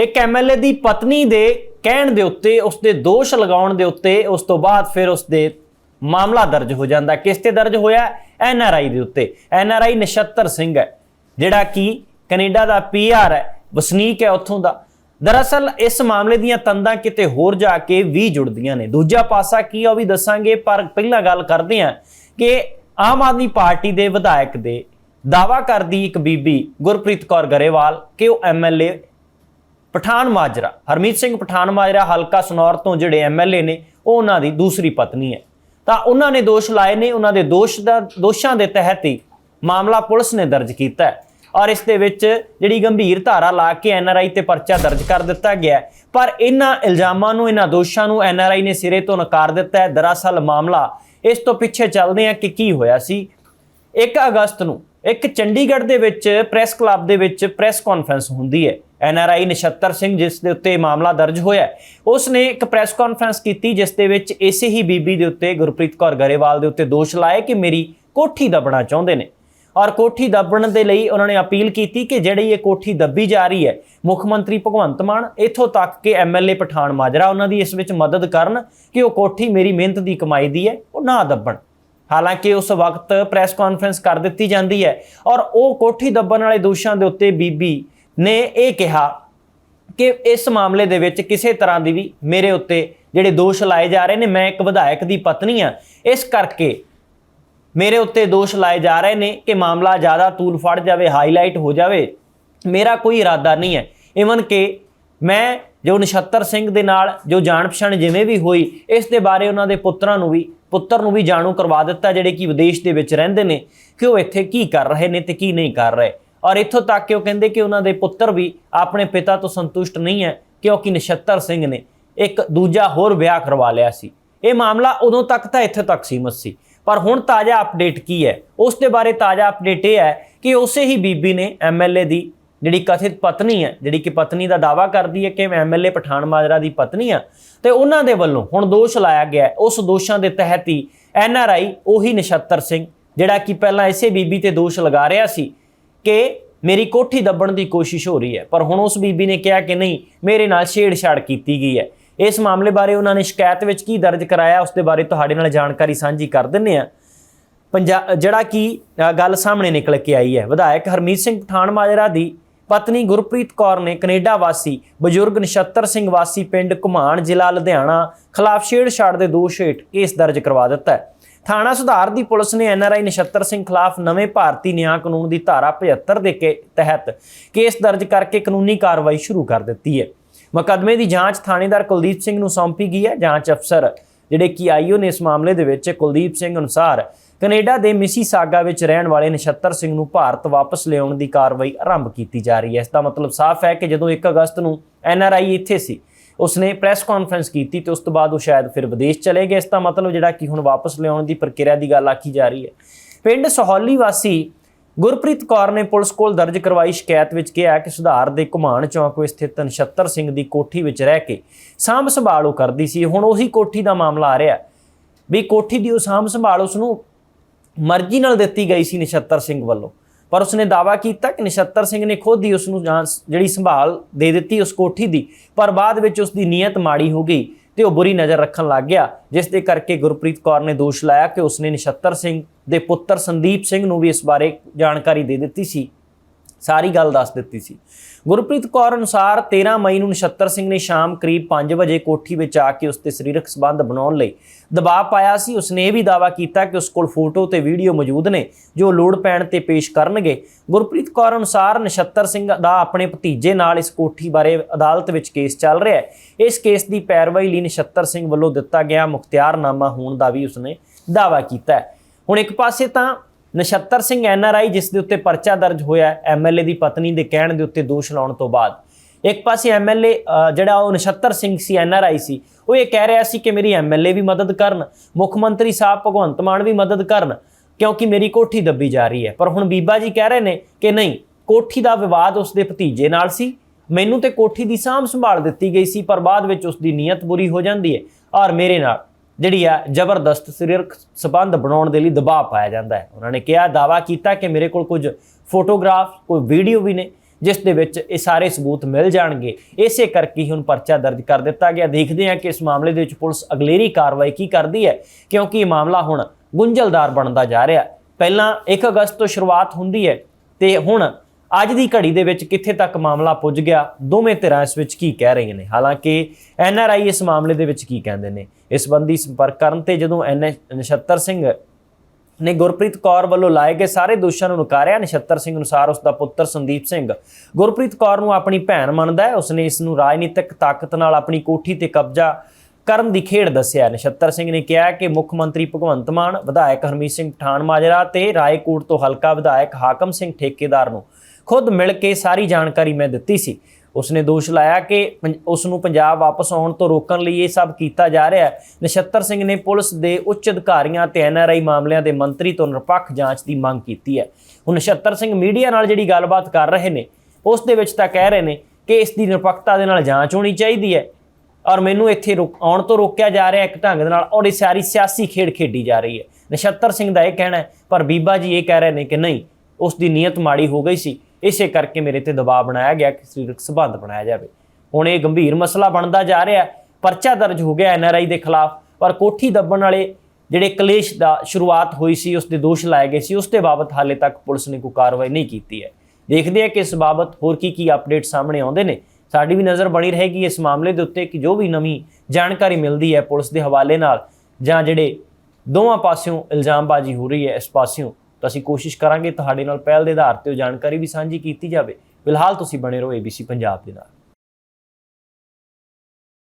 ਇੱਕ ਐਮਐਲਏ ਦੀ ਪਤਨੀ ਦੇ ਕਹਿਣ ਦੇ ਉੱਤੇ ਉਸ ਦੇ ਦੋਸ਼ ਲਗਾਉਣ ਦੇ ਉੱਤੇ, ਉਸ ਤੋਂ ਬਾਅਦ ਫਿਰ ਉਸ ਦੇ ਮਾਮਲਾ ਦਰਜ ਹੋ ਜਾਂਦਾ। ਕਿਸ ਤੇ ਦਰਜ ਹੋਇਆ? ਐਨਆਰਆਈ ਦੇ ਉੱਤੇ। ਐਨਆਰਆਈ ਨਛੱਤਰ ਸਿੰਘ ਹੈ, ਜਿਹੜਾ ਕਿ ਕੈਨੇਡਾ ਦਾ ਪੀਆਰ ਹੈ, ਵਸਨੀਕ ਹੈ ਉੱਥੋਂ ਦਾ। ਦਰਅਸਲ ਇਸ ਮਾਮਲੇ ਦੀਆਂ ਤੰਦਾਂ ਕਿਤੇ ਹੋਰ ਜਾ ਕੇ ਵੀ ਜੁੜਦੀਆਂ ਨੇ। ਦੂਜਾ ਪਾਸਾ ਕੀ ਆ ਉਹ ਵੀ ਦੱਸਾਂਗੇ, ਪਰ ਪਹਿਲਾਂ ਗੱਲ ਕਰਦੇ ਹਾਂ ਕਿ ਆਮ ਆਦਮੀ ਪਾਰਟੀ ਦੇ ਵਿਧਾਇਕ ਦੇ ਦਾਵਾ ਕਰਦੀ ਇੱਕ ਬੀਬੀ ਗੁਰਪ੍ਰੀਤ ਕੌਰ ਗਰੇਵਾਲ ਕਿ ਉਹ ਐਮਐਲਏ ਪਠਾਨ ਮਾਜਰਾ, ਹਰਮੀਤ ਸਿੰਘ ਪਠਾਨ ਮਾਜਰਾ ਹਲਕਾ ਸਨੌਰ ਤੋਂ ਜਿਹੜੇ ਐਮਐਲਏ ਨੇ, ਉਹ ਉਹਨਾਂ ਦੀ ਦੂਸਰੀ ਪਤਨੀ ਹੈ। ਤਾਂ ਉਹਨਾਂ ਨੇ ਦੋਸ਼ ਲਾਏ ਨੇ, ਉਹਨਾਂ ਦੇ ਦੋਸ਼ ਦਾ, ਦੋਸ਼ਾਂ ਦੇ ਤਹਿਤ ਹੀ ਮਾਮਲਾ ਪੁਲਿਸ ਨੇ ਦਰਜ ਕੀਤਾ ਹੈ। ਔਰ ਇਸ ਦੇ ਵਿੱਚ ਜਿਹੜੀ ਗੰਭੀਰ ਧਾਰਾ ਲਾ ਕੇ ਐਨਆਰਆਈ ਤੇ ਪਰਚਾ ਦਰਜ ਕਰ ਦਿੱਤਾ ਗਿਆ ਪਰ ਇਹਨਾਂ ਇਲਜ਼ਾਮਾਂ ਨੂੰ, ਇਹਨਾਂ ਦੋਸ਼ਾਂ ਨੂੰ ਐਨਆਰਆਈ ਨੇ ਸਿਰੇ ਤੋਂ ਨਕਾਰ ਦਿੱਤਾ ਹੈ। ਦਰਅਸਲ ਮਾਮਲਾ ਇਸ ਤੋਂ ਪਿੱਛੇ ਚੱਲਦੇ ਆ ਕਿ ਕੀ ਹੋਇਆ ਸੀ। 1 ਅਗਸਤ ਨੂੰ ਇੱਕ ਚੰਡੀਗੜ੍ਹ ਦੇ ਵਿੱਚ ਪ੍ਰੈਸ ਕਲੱਬ ਦੇ ਵਿੱਚ ਪ੍ਰੈਸ ਕਾਨਫਰੰਸ ਹੁੰਦੀ ਹੈ। N R I Nachhattar Singh, ਜਿਸ ਦੇ ਉੱਤੇ ਮਾਮਲਾ ਦਰਜ ਹੋਇਆ ਉਸ ਨੇ ਇੱਕ ਪ੍ਰੈਸ ਕਾਨਫਰੰਸ ਕੀਤੀ, ਜਿਸ ਦੇ ਵਿੱਚ ਇਸੇ ਹੀ ਬੀਬੀ ਦੇ ਉੱਤੇ ਗੁਰਪ੍ਰੀਤ ਕੌਰ ਗਰੇਵਾਲ ਦੇ ਉੱਤੇ ਦੋਸ਼ ਲਾਏ ਕਿ ਮੇਰੀ ਕੋਠੀ ਦੱਬਣਾ ਚਾਹੁੰਦੇ ਨੇ। ਔਰ ਕੋਠੀ ਦੱਬਣ ਦੇ ਲਈ ਉਹਨਾਂ ਨੇ ਅਪੀਲ ਕੀਤੀ ਕਿ ਜਿਹੜੀ ਇਹ ਕੋਠੀ ਦੱਬੀ ਜਾ ਰਹੀ ਹੈ, ਮੁੱਖ ਮੰਤਰੀ ਭਗਵੰਤ ਮਾਨ, ਇਥੋਂ ਤੱਕ ਕਿ ਐਮਐਲਏ ਪਠਾਨ ਮਾਜਰਾ, ਉਹਨਾਂ ਦੀ ਇਸ ਵਿੱਚ ਮਦਦ ਕਰਨ ਕਿ ਉਹ ਕੋਠੀ ਮੇਰੀ ਮਿਹਨਤ ਦੀ ਕਮਾਈ ਦੀ ਹੈ, ਉਹ ਨਾ ਦੱਬਣ। ਹਾਲਾਂਕਿ ਉਸ ਵਕਤ ਪ੍ਰੈਸ ਕਾਨਫਰੰਸ ਕਰ ਦਿੱਤੀ ਜਾਂਦੀ ਹੈ। ਔਰ ਉਹ ਕੋਠੀ ਦੱਬਣ ਵਾਲੇ ਦੋਸ਼ਾਂ ਦੇ ਉੱਤੇ ਬੀਬੀ ਨੇ ਇਹ ਕਿਹਾ ਕਿ ਇਸ ਮਾਮਲੇ ਦੇ ਵਿੱਚ ਕਿਸੇ ਤਰ੍ਹਾਂ ਦੀ ਵੀ ਮੇਰੇ ਉੱਤੇ ਜਿਹੜੇ ਦੋਸ਼ ਲਾਏ ਜਾ ਰਹੇ ਨੇ, ਮੈਂ ਇੱਕ ਵਿਧਾਇਕ ਦੀ ਪਤਨੀ ਆ ਇਸ ਕਰਕੇ ਮੇਰੇ ਉੱਤੇ ਦੋਸ਼ ਲਾਏ ਜਾ ਰਹੇ ਨੇ ਕਿ ਮਾਮਲਾ ਜ਼ਿਆਦਾ ਤੂਲ ਫੜ ਜਾਵੇ ਹਾਈਲਾਈਟ ਹੋ ਜਾਵੇ, ਮੇਰਾ ਕੋਈ ਇਰਾਦਾ ਨਹੀਂ ਹੈ। ਇਵਨ ਕਿ ਮੈਂ ਜੋ ਨਛੱਤਰ ਸਿੰਘ ਦੇ ਨਾਲ ਜੋ ਜਾਣ ਪਛਾਣ ਜਿਵੇਂ ਵੀ ਹੋਈ, ਇਸ ਦੇ ਬਾਰੇ ਉਹਨਾਂ ਦੇ ਪੁੱਤਰਾਂ ਨੂੰ ਵੀ, ਪੁੱਤਰ ਨੂੰ ਵੀ ਜਾਣੂ ਕਰਵਾ ਦਿੱਤਾ, ਜਿਹੜੇ ਕਿ ਵਿਦੇਸ਼ ਦੇ ਵਿੱਚ ਰਹਿੰਦੇ ਨੇ, ਕਿ ਉਹ ਇੱਥੇ ਕੀ ਕਰ ਰਹੇ ਨੇ ਤੇ ਕੀ ਨਹੀਂ ਕਰ ਰਹੇ। ਔਰ ਇੱਥੋਂ ਤੱਕ ਕਿ ਉਹ ਕਹਿੰਦੇ ਕਿ ਉਹਨਾਂ ਦੇ ਪੁੱਤਰ ਵੀ ਆਪਣੇ ਪਿਤਾ ਤੋਂ ਸੰਤੁਸ਼ਟ ਨਹੀਂ ਹੈ, ਕਿਉਂਕਿ ਨਛੱਤਰ ਸਿੰਘ ਨੇ ਇੱਕ ਦੂਜਾ ਹੋਰ ਵਿਆਹ ਕਰਵਾ ਲਿਆ ਸੀ। ਇਹ ਮਾਮਲਾ ਉਦੋਂ ਤੱਕ ਤਾਂ ਇੱਥੇ ਤੱਕ ਸੀਮਤ ਸੀ। ਪਰ ਹੁਣ ਤਾਜ਼ਾ ਅਪਡੇਟ ਕੀ ਹੈ? ਉਸ ਦੇ ਬਾਰੇ ਤਾਜ਼ਾ ਅਪਡੇਟ ਇਹ ਹੈ ਕਿ ਉਸੇ ਹੀ ਬੀਬੀ ਨੇ ਐਮਐਲਏ ਦੀ ਜਿਹੜੀ ਕਥਿਤ ਪਤਨੀ ਹੈ, ਜਿਹੜੀ ਕਿ ਪਤਨੀ ਦਾ ਦਾਵਾ ਕਰਦੀ ਹੈ ਕਿ ਮੈਂ ਐਮਐਲਏ ਪਠਾਨ ਮਾਜਰਾ ਦੀ ਪਤਨੀ ਆ ਤੇ ਉਹਨਾਂ ਦੇ ਵੱਲੋਂ ਹੁਣ ਦੋਸ਼ ਲਾਇਆ ਗਿਆ ਉਸ ਦੋਸ਼ਾਂ ਦੇ ਤਹਿਤ ਹੀ ਐਨਆਰਆਈ ਉਹੀ ਨਛੱਤਰ ਸਿੰਘ, ਜਿਹੜਾ ਕਿ ਪਹਿਲਾਂ ਇਸੇ ਬੀਬੀ ਤੇ ਦੋਸ਼ ਲਗਾ ਰਿਹਾ ਸੀ ਕਿ ਮੇਰੀ ਕੋਠੀ ਦੱਬਣ ਦੀ ਕੋਸ਼ਿਸ਼ ਹੋ ਰਹੀ ਹੈ। ਪਰ ਹੁਣ ਉਸ ਬੀਬੀ ਨੇ ਕਿਹਾ ਕਿ ਨਹੀਂ, ਮੇਰੇ ਨਾਲ ਛੇੜਛਾੜ ਕੀਤੀ ਗਈ ਹੈ। ਇਸ ਮਾਮਲੇ ਬਾਰੇ ਉਹਨਾਂ ਨੇ ਸ਼ਿਕਾਇਤ ਵਿੱਚ ਕੀ ਦਰਜ ਕਰਾਇਆ, ਉਸ ਦੇ ਬਾਰੇ ਤੁਹਾਡੇ ਨਾਲ ਜਾਣਕਾਰੀ ਸਾਂਝੀ ਕਰ ਦਿੰਨੇ ਆ ਪੰਜਾ, ਜਿਹੜਾ ਕਿ ਗੱਲ ਸਾਹਮਣੇ ਨਿਕਲ ਕੇ ਆਈ ਹੈ। ਵਿਧਾਇਕ ਹਰਮੀਤ ਸਿੰਘ ਪਠਾਨ ਮਾਜਰਾ ਦੀ ਪਤਨੀ ਗੁਰਪ੍ਰੀਤ ਕੌਰ ਨੇ ਕੈਨੇਡਾ ਵਾਸੀ ਬਜ਼ੁਰਗ ਨਛੱਤਰ ਸਿੰਘ ਵਾਸੀ ਪਿੰਡ ਘੁਮਾਣ ਜ਼ਿਲ੍ਹਾ ਲੁਧਿਆਣਾ ਖਿਲਾਫ ਛੇੜਛਾੜ ਦੇ ਦੋਸ਼ ਹੇਠ ਕੇਸ ਦਰਜ ਕਰਵਾ ਦਿੱਤਾ ਹੈ। ਥਾਣਾ ਸੁਧਾਰ ਦੀ ਪੁਲਿਸ ਨੇ ਐਨਆਰਆਈ ਨਛੱਤਰ ਸਿੰਘ ਖਿਲਾਫ ਨਵੇਂ ਭਾਰਤੀ ਨਿਆਂ ਕਾਨੂੰਨ ਦੀ ਧਾਰਾ 75 ਦੇ ਕੇ ਤਹਿਤ ਕੇਸ ਦਰਜ ਕਰਕੇ ਕਾਨੂੰਨੀ ਕਾਰਵਾਈ ਸ਼ੁਰੂ ਕਰ ਦਿੱਤੀ ਹੈ। ਮੁਕੱਦਮੇ ਦੀ ਜਾਂਚ ਥਾਣੇਦਾਰ ਕੁਲਦੀਪ ਸਿੰਘ ਨੂੰ ਸੌਂਪੀ ਗਈ ਹੈ। ਜਾਂਚ ਅਫਸਰ ਜਿਹੜੇ ਕਿ ਆਈਓ ਨੇ ਇਸ ਮਾਮਲੇ ਦੇ ਵਿੱਚ ਕੁਲਦੀਪ ਸਿੰਘ ਅਨੁਸਾਰ ਕੈਨੇਡਾ ਦੇ ਮਿਸੀਸਾਗਾ ਵਿੱਚ ਰਹਿਣ ਵਾਲੇ ਨਛੱਤਰ ਸਿੰਘ ਨੂੰ ਭਾਰਤ ਵਾਪਸ ਲਿਆਉਣ ਦੀ ਕਾਰਵਾਈ ਆਰੰਭ ਕੀਤੀ ਜਾ ਰਹੀ ਹੈ। ਇਸ ਦਾ ਮਤਲਬ ਸਾਫ਼ ਹੈ ਕਿ ਜਦੋਂ 1 ਅਗਸਤ ਨੂੰ ਐਨਆਰਆਈ ਇੱਥੇ ਸੀ ਉਸਨੇ ਪ੍ਰੈਸ ਕਾਨਫਰੰਸ ਕੀਤੀ ਤੇ ਉਸ ਤੋਂ ਬਾਅਦ ਉਹ ਸ਼ਾਇਦ ਫਿਰ ਵਿਦੇਸ਼ ਚਲੇ ਗਏ। ਇਸ ਦਾ ਮਤਲਬ ਜਿਹੜਾ ਕਿ ਹੁਣ ਵਾਪਸ ਲਿਆਉਣ ਦੀ ਪ੍ਰਕਿਰਿਆ ਦੀ ਗੱਲ ਆਖੀ ਜਾ ਰਹੀ ਹੈ। ਪਿੰਡ ਸਹੌਲੀ ਵਾਸੀ ਗੁਰਪ੍ਰੀਤ ਕੌਰ ਨੇ ਪੁਲਿਸ ਕੋਲ ਦਰਜ ਕਰਵਾਈ ਸ਼ਿਕਾਇਤ ਵਿੱਚ ਕਿਹਾ ਕਿ ਸੁਧਾਰ ਦੇ ਘੁਮਾਣ ਚੌਂਕ ਵਿੱਚ ਸਥਿਤ ਨਛੱਤਰ ਸਿੰਘ ਦੀ ਕੋਠੀ ਵਿੱਚ ਰਹਿ ਕੇ ਸਾਂਭ ਸੰਭਾਲ ਉਹ ਕਰਦੀ ਸੀ। ਹੁਣ ਉਹੀ ਕੋਠੀ ਦਾ ਮਾਮਲਾ ਆ ਰਿਹਾ ਵੀ ਕੋਠੀ ਦੀ ਉਹ ਸਾਂਭ ਸੰਭਾਲ ਉਸ ਨੂੰ ਮਰਜ਼ੀ ਨਾਲ ਦਿੱਤੀ ਗਈ ਸੀ ਨਛੱਤਰ ਸਿੰਘ ਵੱਲੋਂ। ਪਰ ਉਸਨੇ ਦਾਵਾ ਕੀਤਾ ਕਿ ਨਛੱਤਰ ਸਿੰਘ ਨੇ ਖੁਦ ਹੀ ਉਸ ਨੂੰ ਜਿਹੜੀ ਸੰਭਾਲ ਦੇ ਦਿੱਤੀ, ਉਸ ਕੋਠੀ ਦੀ। ਪਰ ਬਾਅਦ ਵਿੱਚ ਉਸ ਦੀ ਨੀਅਤ ਮਾੜੀ ਹੋ ਗਈ ਤੇ ਉਹ ਬੁਰੀ ਨਜ਼ਰ ਰੱਖਣ ਲੱਗ ਗਿਆ, ਜਿਸ ਦੇ ਕਰਕੇ ਗੁਰਪ੍ਰੀਤ ਕੌਰ ਨੇ ਦੋਸ਼ ਲਾਇਆ ਕਿ ਉਸਨੇ ਨਛੱਤਰ ਸਿੰਘ ਦੇ ਪੁੱਤਰ ਸੰਦੀਪ ਸਿੰਘ ਨੂੰ ਵੀ ਇਸ ਬਾਰੇ ਜਾਣਕਾਰੀ ਦੇ ਦਿੱਤੀ ਸੀ। ਸਾਰੀ ਗੱਲ ਦੱਸ ਦਿੱਤੀ ਸੀ। ਗੁਰਪ੍ਰੀਤ ਕੌਰ ਅਨੁਸਾਰ 13 ਮਈ ਨੂੰ ਨਛੱਤਰ ਸਿੰਘ ਨੇ ਸ਼ਾਮ ਕਰੀਬ 5 ਵਜੇ ਕੋਠੀ ਵਿੱਚ ਆ ਕੇ ਉਸ ਤੇ ਸਰੀਰਕ ਸੰਬੰਧ ਬਣਾਉਣ ਲਈ ਦਬਾਅ ਪਾਇਆ ਸੀ। ਉਸਨੇ ਇਹ ਵੀ ਦਾਅਵਾ ਕੀਤਾ ਕਿ ਉਸ ਕੋਲ ਫੋਟੋ ਤੇ ਵੀਡੀਓ ਮੌਜੂਦ ਨੇ, ਜੋ ਲੋੜ ਪੈਣ ਤੇ ਪੇਸ਼ ਕਰਨਗੇ। ਗੁਰਪ੍ਰੀਤ ਕੌਰ ਅਨੁਸਾਰ ਨਛੱਤਰ ਸਿੰਘ ਦਾ ਆਪਣੇ ਭਤੀਜੇ ਨਾਲ ਇਸ ਕੋਠੀ ਬਾਰੇ ਅਦਾਲਤ ਵਿੱਚ ਕੇਸ ਚੱਲ ਰਿਹਾ ਹੈ। ਇਸ ਕੇਸ ਦੀ ਪੈਰਵਾਈ ਲਈ ਨਛੱਤਰ ਸਿੰਘ ਵੱਲੋਂ ਦਿੱਤਾ ਗਿਆ ਮੁਖਤਿਆਰਨਾਮਾ ਹੋਣ ਦਾ ਵੀ ਉਸਨੇ ਦਾਅਵਾ ਕੀਤਾ ਹੈ। ਹੁਣ ਇੱਕ ਪਾਸੇ ਤਾਂ ਨਛੱਤਰ ਸਿੰਘ ਐਨਆਰਆਈ ਜਿਸ ਦੇ ਉੱਤੇ ਪਰਚਾ ਦਰਜ ਹੋਇਆ ਐਮਐਲਏ ਦੀ ਪਤਨੀ ਦੇ ਕਹਿਣ ਦੇ ਉੱਤੇ ਦੋਸ਼ ਲਾਉਣ ਤੋਂ ਬਾਅਦ। ਇੱਕ ਪਾਸੇ ਐਮਐਲਏ ਜਿਹੜਾ ਉਹ ਨਛੱਤਰ ਸਿੰਘ ਸੀ ਐਨਆਰਆਈ ਸੀ, ਉਹ ਇਹ ਕਹਿ ਰਿਹਾ ਸੀ ਕਿ ਮੇਰੀ ਐਮਐਲਏ ਵੀ ਮਦਦ ਕਰਨ, ਮੁੱਖ ਮੰਤਰੀ ਸਾਹਿਬ ਭਗਵੰਤ ਮਾਨ ਵੀ ਮਦਦ ਕਰਨ, ਕਿਉਂਕਿ ਮੇਰੀ ਕੋਠੀ ਦੱਬੀ ਜਾ ਰਹੀ ਹੈ। ਪਰ ਹੁਣ ਬੀਬਾ ਜੀ ਕਹਿ ਰਹੇ ਨੇ ਕਿ ਨਹੀਂ, ਕੋਠੀ ਦਾ ਵਿਵਾਦ ਉਸਦੇ ਭਤੀਜੇ ਨਾਲ ਸੀ। ਮੈਨੂੰ ਤੇ ਕੋਠੀ ਦੀ ਸਾਂਭ ਸੰਭਾਲ ਦਿੱਤੀ ਗਈ ਸੀ, ਪਰ ਬਾਅਦ ਵਿੱਚ ਉਸ ਦੀ ਨੀਅਤ ਬੁਰੀ ਹੋ ਜਾਂਦੀ ਹੈ, ਔਰ ਮੇਰੇ ਨਾਲ ਜਿਹੜੀ ਆ ਜ਼ਬਰਦਸਤ ਸਰੀਰਕ ਸਬੰਧ ਬਣਾਉਣ ਦੇ ਲਈ ਦਬਾਅ ਪਾਇਆ ਜਾਂਦਾ ਹੈ। ਉਹਨਾਂ ਨੇ ਕਿਹਾ ਦਾਵਾ ਕੀਤਾ ਕਿ ਮੇਰੇ ਕੋਲ ਕੁਝ ਫੋਟੋਗ੍ਰਾਫ, ਕੋਈ ਵੀਡੀਓ ਵੀ ਨੇ, ਜਿਸ ਦੇ ਵਿੱਚ ਇਹ ਸਾਰੇ ਸਬੂਤ ਮਿਲ ਜਾਣਗੇ। ਇਸੇ ਕਰਕੇ ਹੀ ਹੁਣ ਪਰਚਾ ਦਰਜ ਕਰ ਦਿੱਤਾ ਗਿਆ। ਦੇਖਦੇ ਹਾਂ ਕਿ ਇਸ ਮਾਮਲੇ ਦੇ ਵਿੱਚ ਪੁਲਿਸ ਅਗਲੇਰੀ ਕਾਰਵਾਈ ਕੀ ਕਰਦੀ ਹੈ, ਕਿਉਂਕਿ ਇਹ ਮਾਮਲਾ ਹੁਣ ਗੁੰਝਲਦਾਰ ਬਣਦਾ ਜਾ ਰਿਹਾ ਪਹਿਲਾਂ 1 ਅਗਸਤ ਤੋਂ ਸ਼ੁਰੂਆਤ ਹੁੰਦੀ ਹੈ ਤੇ ਹੁਣ ਅੱਜ ਦੀ ਘੜੀ ਦੇ ਵਿੱਚ ਕਿੱਥੇ ਤੱਕ ਮਾਮਲਾ ਪੁੱਜ ਗਿਆ, ਦੋਵੇਂ ਧਿਰਾਂ ਇਸ ਵਿੱਚ ਕੀ ਕਹਿ ਰਹੀਆਂ ਨੇ? ਹਾਲਾਂਕਿ ਐੱਨ ਆਰ ਆਈ ਇਸ ਮਾਮਲੇ ਦੇ ਵਿੱਚ ਕੀ ਕਹਿੰਦੇ ਨੇ? ਇਸ ਸੰਬੰਧੀ ਸੰਪਰਕ ਕਰਨ ਤੇ ਜਦੋਂ ਐਨ ਨਛੱਤਰ ਸਿੰਘ ਨੇ ਗੁਰਪ੍ਰੀਤ ਕੌਰ ਵੱਲੋਂ ਲਾਏ ਗਏ ਸਾਰੇ ਦੋਸ਼ਾਂ ਨੂੰ ਨਕਾਰਿਆ, ਨਛੱਤਰ ਸਿੰਘ ਅਨੁਸਾਰ ਉਸ ਦਾ ਪੁੱਤਰ ਸੰਦੀਪ ਸਿੰਘ ਗੁਰਪ੍ਰੀਤ ਕੌਰ ਨੂੰ ਆਪਣੀ ਭੈਣ ਮੰਨਦਾ ਹੈ। ਉਸਨੇ ਇਸ ਨੂੰ ਰਾਜਨੀਤਿਕ ਤਾਕਤ ਨਾਲ ਆਪਣੀ ਕੋਠੀ ਤੇ ਕਬਜ਼ਾ ਕਰਨ ਦੀ ਖੇਡ ਦੱਸਿਆ। ਨਛੱਤਰ ਸਿੰਘ ਨੇ ਕਿਹਾ ਕਿ ਮੁੱਖ ਮੰਤਰੀ ਭਗਵੰਤ ਮਾਨ, ਵਿਧਾਇਕ ਹਰਮੀਤ ਸਿੰਘ ਪਠਾਨ ਮਾਜਰਾ ਤੇ ਰਾਏਕੋਟ ਤੋਂ ਹਲਕਾ ਵਿਧਾਇਕ ਹਾਕਮ ਸਿੰਘ ਠੇਕੇਦਾਰ ਨੂੰ ਖੁਦ ਮਿਲ ਕੇ ਸਾਰੀ ਜਾਣਕਾਰੀ ਮੈਂ ਦਿੱਤੀ ਸੀ। ਉਸਨੇ ਦੋਸ਼ ਲਾਇਆ ਕਿ ਪੰ- ਉਸ ਨੂੰ ਪੰਜਾਬ ਵਾਪਸ ਆਉਣ ਤੋਂ ਰੋਕਣ ਲਈ ਇਹ ਸਭ ਕੀਤਾ ਜਾ ਰਿਹਾ ਹੈ। ਨਛੱਤਰ ਸਿੰਘ ਨੇ ਪੁਲਿਸ ਦੇ ਉੱਚ ਅਧਿਕਾਰੀਆਂ ਤੇ ਐਨਆਰਆਈ ਮਾਮਲਿਆਂ ਦੇ ਮੰਤਰੀ ਤੋਂ ਨਿਰਪੱਖ ਜਾਂਚ ਦੀ ਮੰਗ ਕੀਤੀ ਹੈ। ਹੁਣ ਨਛੱਤਰ ਸਿੰਘ ਮੀਡੀਆ ਨਾਲ ਜਿਹੜੀ ਗੱਲਬਾਤ ਕਰ ਰਹੇ ਨੇ, ਉਸ ਦੇ ਵਿੱਚ ਤਾਂ ਕਹਿ ਰਹੇ ਨੇ ਕਿ ਇਸ ਦੀ ਨਿਰਪੱਖਤਾ ਦੇ ਨਾਲ ਜਾਂਚ ਹੋਣੀ ਚਾਹੀਦੀ ਹੈ ਔਰ ਮੈਨੂੰ ਇੱਥੇ ਰੁਕ- ਆਉਣ ਤੋਂ ਰੋਕਿਆ ਜਾ ਰਿਹਾ ਇੱਕ ਢੰਗ ਦੇ ਨਾਲ ਔਰ ਇਹ ਸਾਰੀ ਸਿਆਸੀ ਖੇਡ ਖੇਡੀ ਜਾ ਰਹੀ ਹੈ। ਨਛੱਤਰ ਸਿੰਘ ਦਾ ਇਹ ਕਹਿਣਾ ਹੈ, ਪਰ ਬੀਬਾ ਜੀ ਇਹ ਕਹਿ ਰਹੇ ਨੇ ਕਿ ਨਹੀਂ, ਉਸ ਦੀ ਨੀਅਤ ਮਾੜੀ ਹੋ ਗਈ ਸੀ। ਇਸੇ ਕਰਕੇ ਮੇਰੇ ਤੇ ਦਬਾਅ ਬਣਾਇਆ ਗਿਆ ਕਿ ਸਰੀਰਕ ਸੰਬੰਧ ਬਣਾਇਆ ਜਾਵੇ। ਹੁਣ ਇਹ ਗੰਭੀਰ ਮਸਲਾ ਬਣਦਾ ਜਾ ਰਿਹਾ ਪਰਚਾ ਦਰਜ ਹੋ ਗਿਆ ਐਨਆਰਆਈ ਦੇ ਖਿਲਾਫ। ਪਰ ਕੋਠੀ ਦੱਬਣ ਵਾਲੇ ਜਿਹੜੇ ਕਲੇਸ਼ ਦਾ ਸ਼ੁਰੂਆਤ ਹੋਈ ਸੀ, ਉਸ ਦੇ ਦੋਸ਼ ਲਾਏ ਗਏ ਸੀ। ਉਸ ਦੇ ਬਾਬਤ ਹਾਲੇ ਤੱਕ ਪੁਲਿਸ ਨੇ ਕੋਈ ਕਾਰਵਾਈ ਨਹੀਂ ਕੀਤੀ ਹੈ। ਦੇਖਦੇ ਹਾਂ ਕਿ ਇਸ ਬਾਬਤ ਹੋਰ ਕੀ ਕੀ ਅਪਡੇਟ ਸਾਹਮਣੇ ਆਉਂਦੇ ਨੇ। ਸਾਡੀ ਵੀ ਨਜ਼ਰ ਬਣੀ ਰਹੇਗੀ ਇਸ ਮਾਮਲੇ ਦੇ ਉੱਤੇ ਕਿ ਜੋ ਵੀ ਨਵੀਂ ਜਾਣਕਾਰੀ ਮਿਲਦੀ ਹੈ ਪੁਲਿਸ ਦੇ ਹਵਾਲੇ ਨਾਲ ਜਾਂ ਜਿਹੜੇ ਦੋਵਾਂ ਪਾਸਿਓਂ ਇਲਜ਼ਾਮਬਾਜ਼ੀ ਹੋ ਰਹੀ ਹੈ, ਇਸ ਪਾਸਿਓਂ ਤਾਂ ਅਸੀਂ ਕੋਸ਼ਿਸ਼ ਕਰਾਂਗੇ ਤੁਹਾਡੇ ਨਾਲ ਪਹਿਲ ਦੇ ਆਧਾਰ ਤੇ ਉਹ ਜਾਣਕਾਰੀ ਵੀ ਸਾਂਝੀ ਕੀਤੀ ਜਾਵੇ। ਫਿਲਹਾਲ ਤੁਸੀਂ ਬਣੇ ਰਹੋ ABC ਪੰਜਾਬ ਦੇ ਨਾਲ।